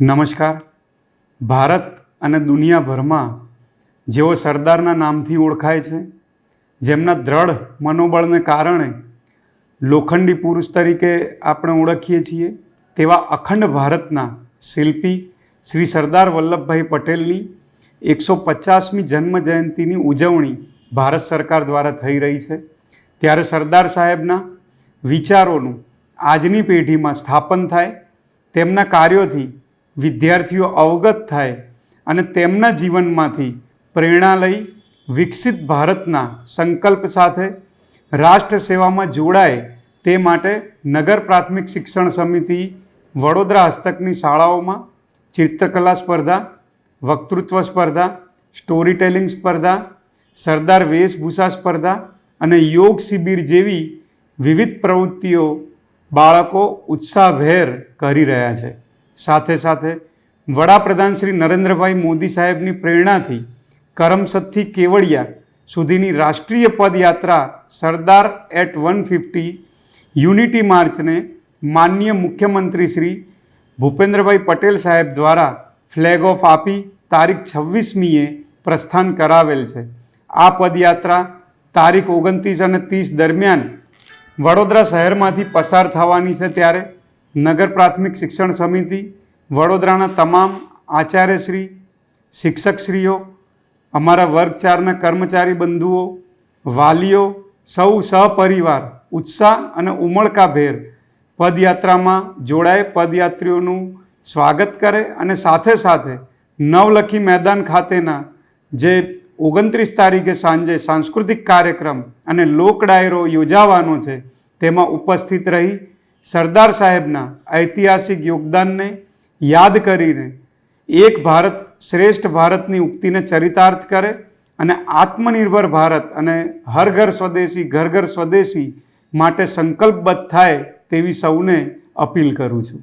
નમસ્કાર. ભારત અને દુનિયાભરમાં જેઓ સરદારના નામથી ઓળખાય છે, જેમના દ્રઢ મનોબળને કારણે લોખંડી પુરુષ તરીકે આપણે ઓળખીએ છીએ, તેવા અખંડ ભારતના શિલ્પી શ્રી સરદાર વલ્લભભાઈ પટેલની એકસો પચાસમી જન્મ જયંતિની ઉજવણી ભારત સરકાર દ્વારા થઈ રહી છે. ત્યારે સરદાર સાહેબના વિચારોનું આજની પેઢીમાં સ્થાપન થાય, તેમના કાર્યોથી વિદ્યાર્થીઓ અવગત થાય અને તેમના જીવનમાંથી પ્રેરણા લઈ વિકસિત ભારતના સંકલ્પ સાથે રાષ્ટ્ર સેવામાં જોડાય તે માટે નગર પ્રાથમિક શિક્ષણ સમિતિ વડોદરા હસ્તકની શાળાઓમાં ચિત્રકલા સ્પર્ધા, વક્તૃત્વ સ્પર્ધા સ્ટોરી ટેલિંગ સ્પર્ધા, સરદાર વેશભૂષા સ્પર્ધા અને યોગ શિબિર જેવી વિવિધ પ્રવૃત્તિઓ બાળકો ઉત્સાહભેર કરી રહ્યા છે. સાથે સાથે વડાપ્રધાન શ્રી નરેન્દ્રભાઈ મોદી સાહેબની પ્રેરણાથી કરમસદથી કેવડિયા સુધીની રાષ્ટ્રીય પદયાત્રા Sardar at one fifty unity માર્ચને માનનીય મુખ્યમંત્રી શ્રી ભૂપેન્દ્રભાઈ પટેલ સાહેબ દ્વારા ફ્લેગ ઓફ આપી તારીખ છવ્વીસમીએ પ્રસ્થાન કરાવેલ છે. આ પદયાત્રા તારીખ ઓગણત્રીસ અને ત્રીસ દરમિયાન વડોદરા શહેરમાંથી પસાર થવાની છે ત્યારે નગર પ્રાથમિક શિક્ષણ સમિતિ, વડોદરાના તમામ આચાર્યશ્રી, શિક્ષકશ્રીઓ, અમારા વર્ગ ચારના કર્મચારી બંધુઓ, વાલીઓ, સૌ સહપરિવાર, ઉત્સાહ અને ઉમળકાભેર પદયાત્રામાં જોડાય પદયાત્રીઓનું સ્વાગત કરે અને સાથે સાથે નવલખી મેદાન ખાતેના જે ઓગણત્રીસ તારીખે સાંજે સાંસ્કૃતિક કાર્યક્રમ અને લોક ડાયરો યોજાવાનો છે, તેમાં ઉપસ્થિત રહી સરદાર સાહેબના ઐતિહાસિક યોગદાનને યાદ કરીને એક ભારત શ્રેષ્ઠ ભારતની ઉક્તિને ચરિતાર્થ કરે અને આત્મનિર્ભર ભારત અને હર ઘર સ્વદેશી, ઘર ઘર સ્વદેશી માટે સંકલ્પબદ્ધ થાય તેવી સૌને અપીલ કરું છું.